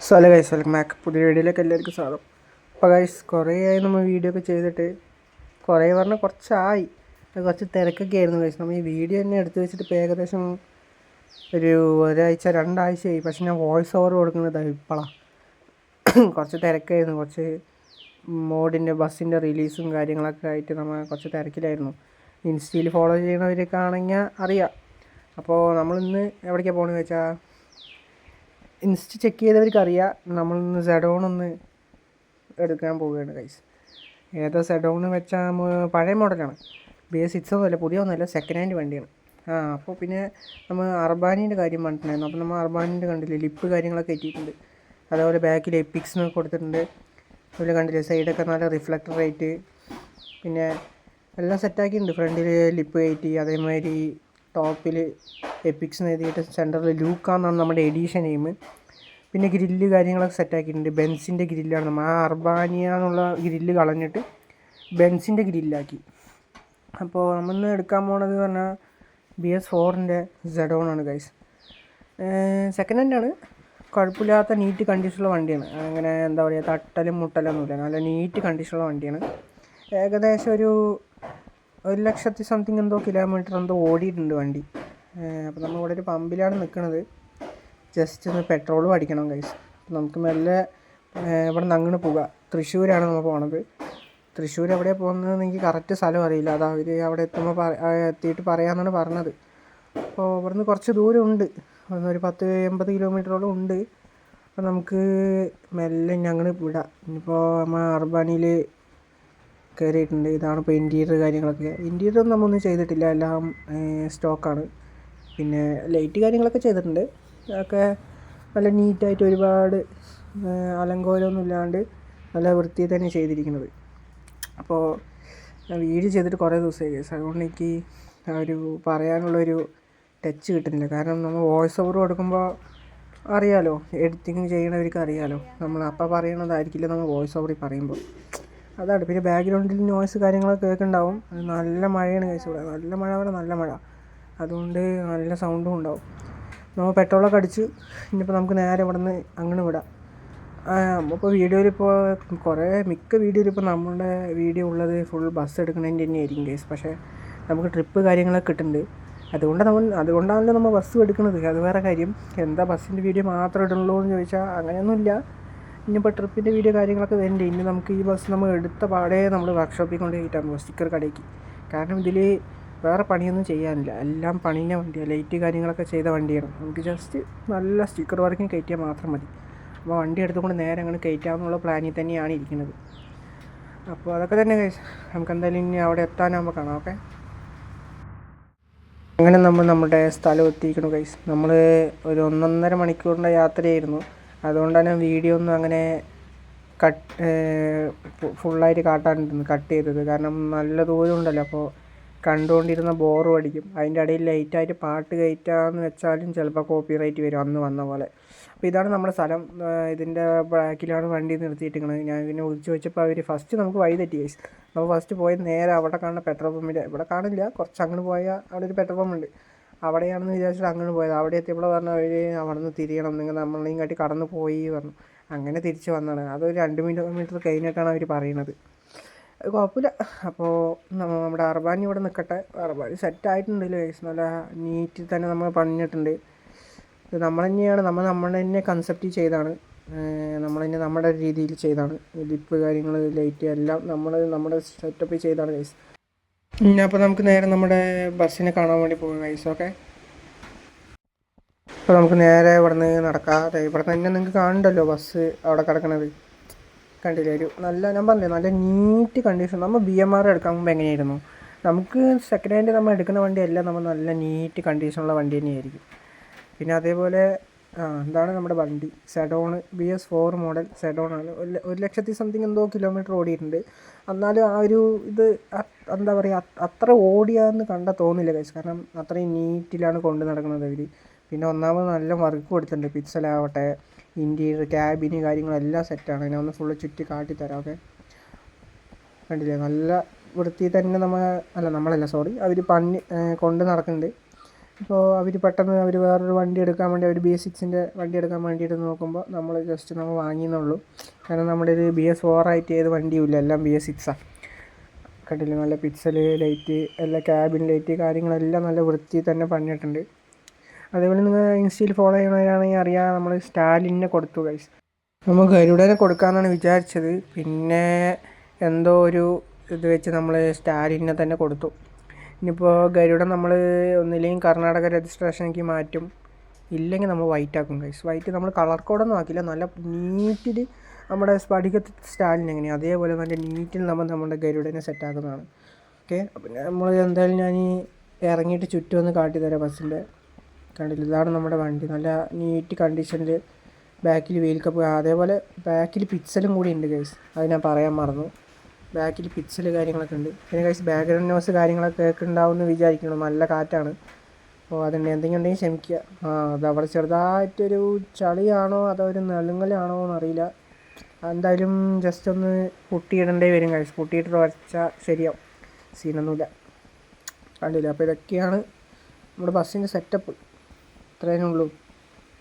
സല guys welcome back പുതിയ വീഡിയോയിലേക്ക് എല്ലാവർക്കും സ്വാഗതം. അപ്പോൾ ഗൈസ് കുറേ ആയി നമ്മൾ വീഡിയോ ഒക്കെ ചെയ്തിട്ട് കുറേ പറഞ്ഞാൽ കുറച്ചായി. കുറച്ച് തിരക്കൊക്കെ ആയിരുന്നു ഗൈസ് നമ്മൾ ഈ വീഡിയോ തന്നെ എടുത്തു വെച്ചിട്ട് ഇപ്പോൾ ഏകദേശം ഒരു ഒരാഴ്ച രണ്ടാഴ്ചയായി. പക്ഷെ ഞാൻ വോയിസ് ഓവർ കൊടുക്കുന്നത് ഇപ്പോഴാണ് കുറച്ച് തിരക്കായിരുന്നു. കുറച്ച് മോഡിന്റെ ബസ്സിന്റെ റിലീസും കാര്യങ്ങളൊക്കെ ആയിട്ട് നമ്മൾ കുറച്ച് തിരക്കിലായിരുന്നു. ഇൻസ്റ്റയിൽ ഫോളോ ചെയ്യണവരൊക്കെ ആണെങ്കിൽ അറിയാം. അപ്പോൾ നമ്മളിന്ന് എവിടേക്കാണ് പോകണമെന്ന് വെച്ചാൽ ഇൻസ്റ്റ ചെക്ക് ചെയ്തവർക്ക് അറിയാം നമ്മളിന്ന് സെഡോൺ ഒന്ന് എടുക്കാൻ പോവുകയാണ് കൈസ് ഏതാ സെഡോൺ വെച്ചാൽ പഴയ മോഡലാണ് ബി എസ് സിക്സ് ഒന്നുമല്ല പുതിയ ഒന്നുമല്ല സെക്കൻഡ് ഹാൻഡ് വണ്ടിയാണ്. ആ അപ്പോൾ പിന്നെ നമ്മൾ അർബാനീന്റെ കാര്യം പറഞ്ഞിട്ടുണ്ടായിരുന്നു. അപ്പോൾ നമ്മൾ അർബാനീന്റെ കണ്ടില്ലേ ലിപ്പ് കാര്യങ്ങളൊക്കെ എത്തിയിട്ടുണ്ട് അതേപോലെ ബാക്കിൽ എപ്പിക്സ് എന്നൊക്കെ കൊടുത്തിട്ടുണ്ട്. അതുപോലെ കണ്ടില്ലേ സൈഡൊക്കെ നല്ല റിഫ്ലക്ടർ റേറ്റ് പിന്നെ എല്ലാം സെറ്റാക്കിയിട്ടുണ്ട് ഫ്രണ്ടിൽ ലിപ്പ് കയറ്റി അതേമാതിരി ടോപ്പിൽ എപ്പിക്സ് എന്ന് എഴുതിയിട്ട് സെന്ററിൽ ലൂക്കാന്നാണ് നമ്മുടെ എഡീഷൻ നെയിം പിന്നെ ഗ്രില്ല് കാര്യങ്ങളൊക്കെ സെറ്റാക്കിയിട്ടുണ്ട് ബെൻസിന്റെ ഗ്രില്ലാണ് നമ്മൾ ആ അർബാനിയ എന്നുള്ള ഗ്രില്ല് കളഞ്ഞിട്ട് ബെൻസിന്റെ ഗ്രില്ലാക്കി അപ്പോൾ നമ്മളിന്ന് എടുക്കാൻ പോണത് പറഞ്ഞാൽ ബി എസ് ഫോറിന്റെ ആണ് ഗൈസ് സെക്കൻഡ് ഹാൻഡ് ആണ്. കുഴപ്പമില്ലാത്ത നീറ്റ് കണ്ടീഷനുള്ള വണ്ടിയാണ്. അങ്ങനെ എന്താ പറയുക തട്ടലും മുട്ടലൊന്നുമില്ല. നല്ല നീറ്റ് കണ്ടീഷനുള്ള വണ്ടിയാണ്. ഏകദേശം ഒരു ഒരു ലക്ഷത്തി സംതിങ് എന്തോ കിലോമീറ്റർ എന്തോ ഓടിയിട്ടുണ്ട് വണ്ടി. അപ്പോൾ നമ്മൾ ഇവിടെ ഒരു പമ്പിലാണ് നിൽക്കുന്നത് ജസ്റ്റ് ഒന്ന് പെട്രോൾ അടിക്കണം കൈസ് നമുക്ക് മെല്ലെ ഇവിടെ നിന്ന് അങ്ങോട്ട് പോവുക തൃശ്ശൂരാണ് നമ്മൾ പോണത്. തൃശ്ശൂർ എവിടെയാണ് പോകുന്നതെന്ന് എനിക്ക് കറക്റ്റ് സ്ഥലം അറിയില്ല. അത് അവർ അവിടെ എത്തുമ്പോൾ എത്തിയിട്ട് പറയാമെന്നാണ് പറഞ്ഞത്. അപ്പോൾ ഇവിടുന്ന് കുറച്ച് ദൂരം ഉണ്ട് ഇവിടുന്ന് ഒരു പത്ത് എൺപത് കിലോമീറ്ററോളം ഉണ്ട്. അപ്പോൾ നമുക്ക് മെല്ലെ ഞങ്ങൾ വിടാം. ഇനിയിപ്പോൾ നമ്മൾ അർബാനിയിൽ കയറിയിട്ടുണ്ട് ഇതാണ് ഇപ്പോൾ ഇന്റീരിയർ കാര്യങ്ങളൊക്കെ. ഇന്റീരിയർ ഒന്നും നമ്മളൊന്നും ചെയ്തിട്ടില്ല. എല്ലാം സ്റ്റോക്കാണ് പിന്നെ ലൈറ്റ് കാര്യങ്ങളൊക്കെ ചെയ്തിട്ടുണ്ട്. അതൊക്കെ നല്ല നീറ്റായിട്ട് ഒരുപാട് അലങ്കോലമൊന്നും ഇല്ലാണ്ട് നല്ല വൃത്തി തന്നെ ചെയ്തിരിക്കുന്നത്. അപ്പോൾ വീഡിയോ ചെയ്തിട്ട് കുറേ ദിവസമായി. അതുകൊണ്ട് എനിക്ക് ഒരു പറയാനുള്ളൊരു ടച്ച് കിട്ടുന്നില്ല. കാരണം നമ്മൾ വോയിസ് ഓവർ കൊടുക്കുമ്പോൾ അറിയാലോ എഡിറ്റിങ് ചെയ്യണവർക്ക് അറിയാലോ. നമ്മൾ അപ്പം പറയണതായിരിക്കില്ല നമ്മൾ വോയിസ് ഓവറിൽ പറയുമ്പോൾ അതാണ്. പിന്നെ ബാക്ക്ഗ്രൗണ്ടിൽ നോയ്സ് കാര്യങ്ങളൊക്കെ കേൾക്കുന്നുണ്ടാവും. നല്ല മഴയാണ് കഴിച്ചു നല്ല മഴ പറഞ്ഞാൽ നല്ല മഴ. അതുകൊണ്ട് നല്ല സൗണ്ടും ഉണ്ടാവും. നമ്മൾ പെട്രോളൊക്കെ അടിച്ച് ഇനിയിപ്പോൾ നമുക്ക് നേരെ ഇവിടെ നിന്ന് അങ്ങനെ വിടാം അപ്പോൾ വീഡിയോയിൽ ഇപ്പോൾ കുറേ മിക്ക വീഡിയോയിൽ ഇപ്പോൾ നമ്മുടെ വീഡിയോ ഉള്ളത് ഫുൾ ബസ് എടുക്കുന്നതിന്റെ തന്നെ ആയിരിക്കും കേസ് പക്ഷേ നമുക്ക് ട്രിപ്പ് കാര്യങ്ങളൊക്കെ കിട്ടുന്നുണ്ട് അതുകൊണ്ട് നമ്മൾ അതുകൊണ്ടാണല്ലോ നമ്മൾ ബസ് എടുക്കുന്നത് അത് വേറെ കാര്യം. എന്താ ബസ്സിന്റെ വീഡിയോ മാത്രം ഇടുള്ളൂ എന്ന് ചോദിച്ചാൽ അങ്ങനെയൊന്നുമില്ല ഇനിയിപ്പോൾ ട്രിപ്പിന്റെ വീഡിയോ കാര്യങ്ങളൊക്കെ വരണ്ടേ. ഇനി നമുക്ക് ഈ ബസ് നമ്മൾ എടുത്ത പാടെ നമ്മൾ വർക്ക്ഷോപ്പിൽ കൊണ്ട് കയറ്റാൻ പോകും സ്റ്റിക്കർ കടയ്ക്ക് കാരണം ഇതിൽ വേറെ പണിയൊന്നും ചെയ്യാനില്ല. എല്ലാം പണീന്റെ വണ്ടിയാണ് ലൈറ്റ് കാര്യങ്ങളൊക്കെ ചെയ്ത വണ്ടിയാണ്. നമുക്ക് ജസ്റ്റ് നല്ല സ്റ്റിക്കർ വർക്കിങ് കയറ്റിയാൽ മാത്രം മതി. അപ്പോൾ വണ്ടി എടുത്തുകൊണ്ട് നേരെ അങ്ങനെ കയറ്റാമെന്നുള്ള പ്ലാനിൽ തന്നെയാണ് ഇരിക്കുന്നത്. അപ്പോൾ അതൊക്കെ തന്നെ. നമുക്ക് എന്തായാലും ഇനി അവിടെ എത്താനാകുമ്പോൾ കാണാം. ഓക്കെ അങ്ങനെ നമ്മൾ നമ്മുടെ സ്ഥലം എത്തിയിരിക്കുന്നു കൈസ് നമ്മൾ ഒരു ഒന്നൊന്നര മണിക്കൂറിന്റെ യാത്രയായിരുന്നു. അതുകൊണ്ടാണ് വീഡിയോ ഒന്നും അങ്ങനെ കട്ട് ഫുള്ളായിട്ട് കാട്ടാണ്ടിരുന്നു കട്ട് ചെയ്തത്. കാരണം നല്ല ദൂരം ഉണ്ടല്ലോ. അപ്പോൾ കണ്ടുകൊണ്ടിരുന്ന ബോറും അടിക്കും. അതിന്റെ ഇടയിൽ ലൈറ്റായിട്ട് പാട്ട് കയറ്റാന്ന് വെച്ചാലും ചിലപ്പോൾ കോപ്പി റൈറ്റ് വരും അന്ന് വന്ന പോലെ. അപ്പോൾ ഇതാണ് നമ്മുടെ സ്ഥലം. ഇതിന്റെ ബാക്കിലാണ് വണ്ടി നിർത്തിയിട്ടിരിക്കുന്നത്. ഞാൻ പിന്നെ ഒഴിച്ചു വെച്ചപ്പോൾ അവർ ഫസ്റ്റ് നമുക്ക് വഴി തെറ്റി ഗൈസ് അപ്പോൾ ഫസ്റ്റ് പോയി നേരെ അവിടെ കാണുന്ന പെട്രോൾ പമ്പിന്റെ ഇവിടെ കാണില്ല. കുറച്ച് അങ്ങോട്ട് പോയാൽ അവിടെ ഒരു പെട്രോൾ പമ്പുണ്ട് അവിടെയാണെന്ന് വിചാരിച്ചിട്ട് അങ്ങോട്ട് പോയത്. അവിടെ എത്തിയപ്പോൾ പറഞ്ഞു അവർ അവിടെ നിന്ന് തിരിയണം. നിങ്ങൾ നമ്മളെയും കാട്ടി കടന്നു പോയി പറഞ്ഞു. അങ്ങനെ തിരിച്ച് വന്നതാണ്. അതൊരു രണ്ട് കിലോമീറ്റർ കഴിഞ്ഞിട്ടാണ് അവർ പറയുന്നത് അത് കുഴപ്പമില്ല. അപ്പോൾ നമ്മ- നമ്മുടെ അർബാനി ഇവിടെ നിൽക്കട്ടെ അർബാനി സെറ്റ് ആയിട്ടുണ്ടല്ലോ ഗൈസ് നല്ല നീറ്റിൽ തന്നെ നമ്മൾ പണിഞ്ഞിട്ടുണ്ട്. ഇത് നമ്മൾ തന്നെയാണ് നമ്മൾ നമ്മുടെ തന്നെ കൺസെപ്റ്റ് ചെയ്താണ്. നമ്മൾ തന്നെ നമ്മുടെ രീതിയിൽ ചെയ്താണ്. ലിപ്പ് കാര്യങ്ങൾ ലൈറ്റ് എല്ലാം നമ്മൾ നമ്മുടെ സെറ്റപ്പ് ചെയ്താണ് ഗൈസ് അപ്പോൾ നമുക്ക് നേരെ നമ്മുടെ ബസ്സിനെ കാണാൻ വേണ്ടി പോകും ഗൈസ് ഓക്കെ അപ്പോൾ നമുക്ക് നേരെ ഇവിടെ നിന്ന് നടക്കാം ഇവിടെ തന്നെ നിങ്ങൾക്ക് കാണണ്ടല്ലോ ബസ് അവിടെ കിടക്കണത്. കണ്ടില്ലേ? ഒരു നല്ല ഞാൻ പറഞ്ഞില്ലേ നല്ല നീറ്റ് കണ്ടീഷൻ നമ്മൾ ബി എം ആർ എടുക്കാൻ മുമ്പ് എങ്ങനെയായിരുന്നു? നമുക്ക് സെക്കൻഡ് ഹാൻഡ് നമ്മൾ എടുക്കുന്ന വണ്ടിയെല്ലാം നമ്മൾ നല്ല നീറ്റ് കണ്ടീഷനുള്ള വണ്ടി തന്നെയായിരിക്കും. പിന്നെ അതേപോലെ ആ എന്താണ് നമ്മുടെ വണ്ടി. Sedan B S four model sedan ആണ്. ഒരു ലക്ഷത്തി സംതിങ് എന്തോ കിലോമീറ്റർ ഓടിയിട്ടുണ്ട്. എന്നാലും ആ ഒരു ഇത് എന്താ പറയുക അത്ര ഓടിയാന്ന് കണ്ട തോന്നില്ല guys. കാരണം അത്രയും നീറ്റിലാണ് കൊണ്ട് നടക്കുന്നത് അവർ പിന്നെ ഒന്നാമത് നല്ല വർക്ക് കൊടുത്തിട്ടുണ്ട്. പിക്സലാവട്ടെ ഇന്റീരിയർ ക്യാബിന് കാര്യങ്ങളെല്ലാം സെറ്റാണ് അതിനെ ഒന്ന് ഫുള്ള് ചുറ്റി കാട്ടിത്തരാം ഓക്കെ കണ്ടില്ലേ? നല്ല വൃത്തി തന്നെ നമ്മൾ അല്ല നമ്മളല്ല സോറി അവർ പണി കൊണ്ട് നടക്കുന്നുണ്ട്. ഇപ്പോൾ അവർ പെട്ടെന്ന് അവർ വേറൊരു വണ്ടി എടുക്കാൻ വേണ്ടി അവർ ബി എസ് സിക്സിന്റെ വണ്ടി എടുക്കാൻ വേണ്ടിയിട്ട് നോക്കുമ്പോൾ നമ്മൾ ജസ്റ്റ് നമ്മൾ വാങ്ങിയെന്നുള്ളൂ. കാരണം നമ്മുടെ ഒരു ബി എസ് ഫോർ ആയിട്ട് ഏത് വണ്ടിയും എല്ലാം ബി എസ് സിക്സാണ് കണ്ടില്ല? നല്ല പിക്സൽ ലൈറ്റ് എല്ലാ ക്യാബിൻ ലൈറ്റ് കാര്യങ്ങളെല്ലാം നല്ല വൃത്തി തന്നെ പണിയിട്ടുണ്ട് അതേപോലെ നിങ്ങൾ ഇൻസ്റ്റയിൽ ഫോളോ ചെയ്യണവരാണെങ്കിൽ അറിയാം നമ്മൾ സ്റ്റാലിനെ കൊടുത്തു ഗൈസ് നമ്മൾ ഗരുഡനെ കൊടുക്കാമെന്നാണ് വിചാരിച്ചത്. പിന്നെ എന്തോ ഒരു ഇത് വെച്ച് നമ്മൾ സ്റ്റാലിനെ തന്നെ കൊടുത്തു. ഇനിയിപ്പോൾ ഗരുഡൻ നമ്മൾ ഒന്നില്ലെങ്കിൽ കർണാടക രജിസ്ട്രേഷനിലേക്ക് മാറ്റും. ഇല്ലെങ്കിൽ നമ്മൾ വൈറ്റ് ആക്കും ഗൈസ് വൈറ്റ് നമ്മൾ കളർ കോഡൊന്നും ആക്കില്ല. നല്ല നീറ്റിൽ നമ്മുടെ സ്പടികത്ത് സ്റ്റാലിൻ എങ്ങനെയാണ് അതേപോലെ നല്ല നീറ്റിൽ നമ്മൾ നമ്മുടെ ഗരുഡനെ സെറ്റാക്കുന്നതാണ് ഓക്കെ പിന്നെ നമ്മൾ എന്തായാലും ഞാൻ ഇറങ്ങിയിട്ട് ചുറ്റും ഒന്ന് കാട്ടിത്തരാം ബസ്സിന്റെ. കണ്ടില്ല. ഇതാണ് നമ്മുടെ വണ്ടി. നല്ല നീറ്റ് കണ്ടീഷനിൽ ബാക്കിൽ വീൽ കപ്പ് അതേപോലെ ബാക്കിൽ പിക്സലും കൂടി ഉണ്ട് ഗൈസ് അത് ഞാൻ പറയാൻ മറന്നു. ബാക്കിൽ പിക്സൽ കാര്യങ്ങളൊക്കെ ഉണ്ട്. പിന്നെ ഗൈസ് ബാക്ക്ഗ്രൗണ്ട് നോസ് കാര്യങ്ങളൊക്കെ കേൾക്കുന്നുണ്ടാവും എന്ന് വിചാരിക്കണം നല്ല കാറ്റാണ്. അപ്പോൾ അതുണ്ട്. എന്തെങ്കിലും ഉണ്ടെങ്കിൽ ക്ഷമിക്കുക. ആ അത് അവിടെ ചെറുതായിട്ടൊരു ചളിയാണോ അതോ ഒരു നെളുങ്ങലാണോ എന്നറിയില്ല. എന്തായാലും ജസ്റ്റ് ഒന്ന് പൊട്ടിയിടേണ്ടി വരും കഴിച്ച് പൊട്ടിയിട്ട് വരച്ചാൽ ശരിയാവും. സീനൊന്നുമില്ല കണ്ടില്ല. അപ്പോൾ ഇതൊക്കെയാണ് നമ്മുടെ ബസ്സിന്റെ സെറ്റപ്പ് ഇത്രയേ ഉള്ളൂ.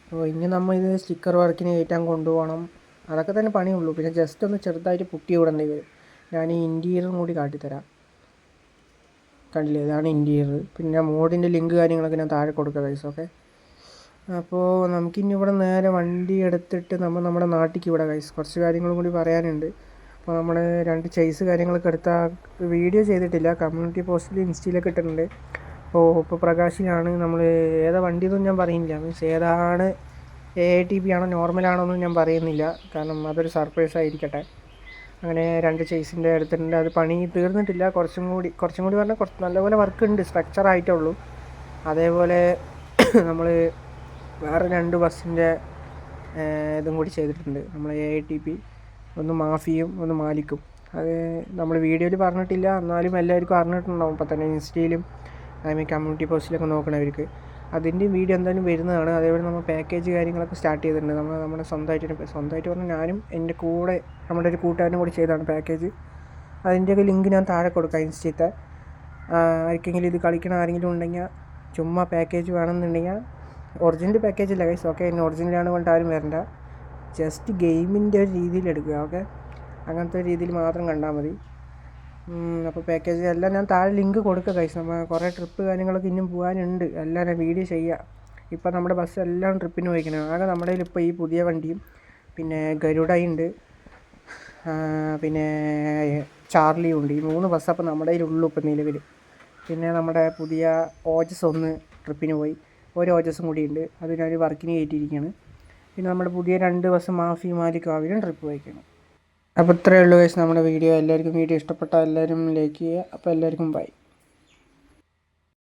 അപ്പോൾ ഇനി നമ്മൾ ഇത് സ്റ്റിക്കർ വർക്കിന് കയറ്റാൻ കൊണ്ടുപോകണം. അതൊക്കെ തന്നെ പണിയുള്ളൂ. പിന്നെ ജസ്റ്റ് ഒന്ന് ചെറുതായിട്ട് പുട്ടി വിടേണ്ടി വരും. ഞാൻ ഈ ഇന്റീരിയറും കൂടി കാട്ടിത്തരാം. കണ്ടില്ലേ? ഇതാണ് ഇന്റീരിയർ പിന്നെ മോഡിന്റെ ലിങ്ക് കാര്യങ്ങളൊക്കെ ഞാൻ താഴെ കൊടുക്കുക പൈസ ഓക്കെ അപ്പോൾ നമുക്കിനി ഇവിടെ നേരെ വണ്ടി എടുത്തിട്ട് നമ്മൾ നമ്മുടെ നാട്ടിലേക്ക് ഇവിടെ കൈസ് കുറച്ച് കാര്യങ്ങളും കൂടി പറയാനുണ്ട്. അപ്പോൾ നമ്മൾ രണ്ട് ചേസ് കാര്യങ്ങളൊക്കെ എടുത്താൽ വീഡിയോ ചെയ്തിട്ടില്ല. കമ്മ്യൂണിറ്റി പോസ്റ്റിൽ ഇൻസ്റ്റയിലൊക്കെ ഇട്ടിട്ടുണ്ട്. അപ്പോൾ ഇപ്പോൾ പ്രകാശിനാണ് നമ്മൾ ഏതാ വണ്ടി എന്നൊന്നും ഞാൻ പറയുന്നില്ല. മീൻസ് ഏതാണ് എ ടി പി ആണോ നോർമലാണോ എന്നും ഞാൻ പറയുന്നില്ല. കാരണം അതൊരു സർപ്രൈസ് ആയിരിക്കട്ടെ. അങ്ങനെ രണ്ട് ചേസിന്റെ എടുത്തിട്ടുണ്ട്. അത് പണി തീർന്നിട്ടില്ല. കുറച്ചും കൂടി കുറച്ചും കൂടി പറഞ്ഞാൽ കുറച്ച് നല്ലപോലെ വർക്ക് ഉണ്ട് സ്ട്രക്ചർ ആയിട്ടേ ഉള്ളൂ. അതേപോലെ നമ്മൾ വേറെ രണ്ട് ബസ്സിന്റെ ഇതും കൂടി ചെയ്തിട്ടുണ്ട്. നമ്മൾ എ ടി പി. ഒന്ന് മാഫിയും ഒന്ന് മാലിക്കും. അത് നമ്മൾ വീഡിയോയിൽ പറഞ്ഞിട്ടില്ല. എന്നാലും എല്ലാവർക്കും അറിഞ്ഞിട്ടുണ്ടാവും. ഇപ്പം തന്നെ ഇൻസ്റ്റയിലും അതേമാതിരി കമ്മ്യൂണിറ്റി പോസ്റ്റിലൊക്കെ നോക്കണവർക്ക്. അതിന്റെ വീഡിയോ എന്തായാലും വരുന്നതാണ്. അതേപോലെ നമ്മൾ പാക്കേജ് കാര്യങ്ങളൊക്കെ സ്റ്റാർട്ട് ചെയ്തിട്ടുണ്ട്. നമ്മൾ നമ്മുടെ സ്വന്തമായിട്ട് സ്വന്തമായിട്ട് പറഞ്ഞാൽ ഞാനും എന്റെ കൂടെ നമ്മുടെ ഒരു കൂട്ടുകാരനും കൂടി ചെയ്തതാണ് പാക്കേജ് അതിന്റെയൊക്കെ ലിങ്ക് ഞാൻ താഴെ കൊടുക്കാം ഇൻസ്റ്റത്തെ ആർക്കെങ്കിലും ഇത് കളിക്കണ ആരെങ്കിലും ഉണ്ടെങ്കിൽ ചുമ്മാ പാക്കേജ് വേണമെന്നുണ്ടെങ്കിൽ ഒറിജിനൽ പാക്കേജ് അല്ല കൈസ് ഓക്കെ ഇനി ഒറിജിനലാണ് കൊണ്ട് ആരും വരണ്ട. ജസ്റ്റ് ഗെയിമിന്റെ ഒരു രീതിയിൽ എടുക്കുക. ഓക്കെ അങ്ങനത്തെ ഒരു രീതിയിൽ മാത്രം കണ്ടാൽ മതി. അപ്പോൾ പാക്കേജ് എല്ലാം ഞാൻ താഴെ ലിങ്ക് കൊടുക്കുക കൈസ് നമ്മൾ കുറേ ട്രിപ്പ് കാര്യങ്ങളൊക്കെ ഇനിയും പോകാനുണ്ട് എല്ലാം ഞാൻ വീഡിയോ ചെയ്യുക ഇപ്പോൾ നമ്മുടെ ബസ് എല്ലാം ട്രിപ്പിന് പോയിക്കണം. ആകെ നമ്മുടെ കയ്യിൽ ഇപ്പോൾ ഈ പുതിയ വണ്ടിയും പിന്നെ ഗരുഡയുണ്ട് പിന്നെ ചാർലിയും ഉണ്ട്. ഈ മൂന്ന് ബസ് അപ്പോൾ നമ്മുടെ കയ്യിലുള്ളൂ ഇപ്പോൾ നിലവിൽ പിന്നെ നമ്മുടെ പുതിയ ഓജസ് ഒന്ന് ട്രിപ്പിന് പോയി. ഒരു ഓജസും കൂടി ഉണ്ട്. അത് ഞാൻ വർക്കിന് കയറ്റിയിരിക്കുകയാണ് പിന്നെ നമ്മുടെ പുതിയ രണ്ട് ബസ് മാഫി മാലിക് അവരും ട്രിപ്പ് പോയിക്കണം. അപ്പോൾ ഇത്രയേ ഉള്ളൂ ഗൈസ് നമ്മുടെ വീഡിയോ എല്ലാവർക്കും വീഡിയോ ഇഷ്ടപ്പെട്ടാൽ എല്ലാവരും ലൈക്ക് ചെയ്യുക. അപ്പോൾ എല്ലാവർക്കും ബൈ